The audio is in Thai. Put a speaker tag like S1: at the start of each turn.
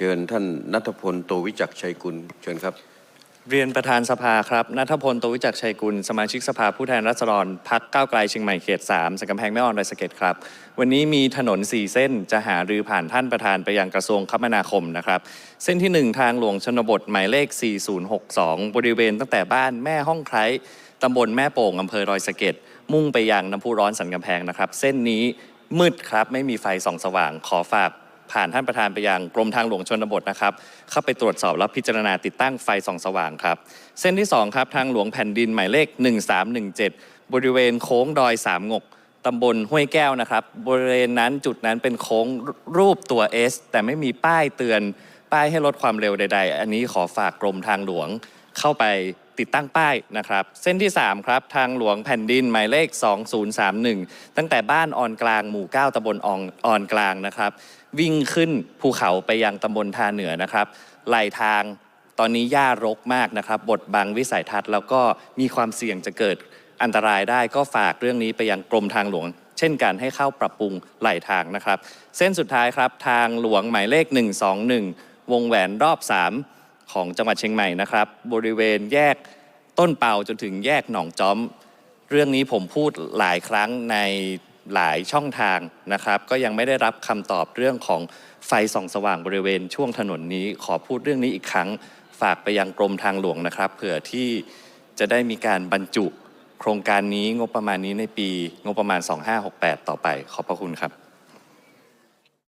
S1: เชิญท่านนัทพลโตวิจักชัยกุลเชิญครับ
S2: เรียนประธานสภาครับนัทพลโตวิจักชัยกุล สมาชิกสภาผู้แทนราษฎรพักก้าวไกลเชียงใหม่เขต3สังกำแพงแม่ออนดอยสเก็ดครับ วันนี้มีถนน 4 เส้นจะหารือผ่านท่านประธานไปยังกระทรวงคมนาคมนะครับ เส้นทีหนึ่1 ทางหลวงชนบทหมายเลข 4062 บริเวณตั้งแต่บ้านแม่ห้องไคร้ตำบลแม่โป่งอำเภอดอยสเก็ดมุ่งไปยังน้ำพุร้อนสันกำแพงนะครับ เส้นนี้มืดครับไม่มีไฟส่องสว่างขอฝาก ผ่านท่านประธานไปยังกรมทางหลวงชนบทนะครับ เข้าไปตรวจสอบและพิจารณาติดตั้งไฟส่องสว่างครับ เส้นที่ 2 ครับทางหลวงแผ่นดินหมายเลข 1317 บริเวณโค้งดอยสามงกตำบลห้วยแก้วนะครับ บริเวณนั้นจุดนั้นเป็นโค้งรูปตัว S แต่ไม่มีป้ายเตือนป้ายให้ลดความเร็วใด ๆ อันนี้ขอฝากกรมทางหลวง เข้าไปติดตั้งป้ายนะครับ เส้นที่ 3 ครับ ทางหลวงแผ่นดินหมายเลข 2031 ตั้งแต่บ้านออนกลางหมู่ 9ตำบลออนออนกลางนะครับ วิ่งขึ้นภูเขาไปยังตำบลทาเหนือนะครับไหลทางตอนนี้หญ้ารกมากนะครับ บทบังวิสัยทัศน์แล้วก็มีความเสี่ยงจะเกิดอันตรายได้ก็ฝากเรื่องนี้ไปยังกรมทางหลวง เช่นกันให้เข้าปรับปรุงไหลทางนะครับ เส้นสุดท้ายครับทางหลวงหมายเลข 121 วงแหวนรอบ 3 ของจังหวัดเชียงใหม่นะครับ บริเวณแยกต้นเปาจนถึงแยกหนองจอม เรื่องนี้ผมพูดหลายครั้งในหลายช่องทางนะครับ ก็ยังไม่ได้รับคำตอบเรื่องของไฟส่องสว่างบริเวณช่วงถนนนี้ ขอพูดเรื่องนี้อีกครั้งฝากไปยังกรมทางหลวงนะครับเผื่อที่จะได้มีการบรรจุโครงการนี้งบประมาณนี้ในปีงบประมาณ 2568 ต่อไป ขอบพระคุณครับ